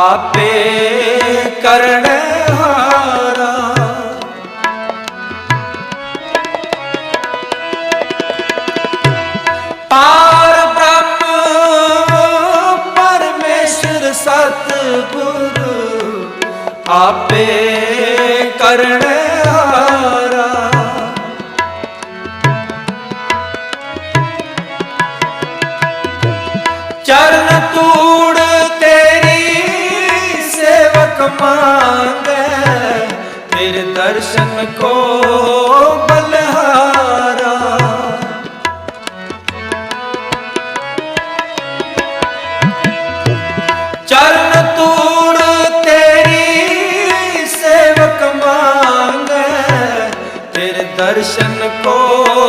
ਆਪੇ ਕਰਨ ਹਾਰਾ। ਪਾਰ ਬ੍ਰਹਮ ਪਰਮੇਸ਼ਰ ਸਤ ਗੁਰੂ ਆਪੇ ਕਰਨ ਹਾਰਾ। ਚਰਨ ਤੂੰ ਤੇਰੇ ਦਰਸ਼ਨ ਕੋ ਬਲਹਾਰਾ। ਚਰਨ ਤੂੜ ਤੇਰੀ ਸੇਵਕ ਮੰਗੇ ਤੇਰੇ ਦਰਸ਼ਨ ਕੋ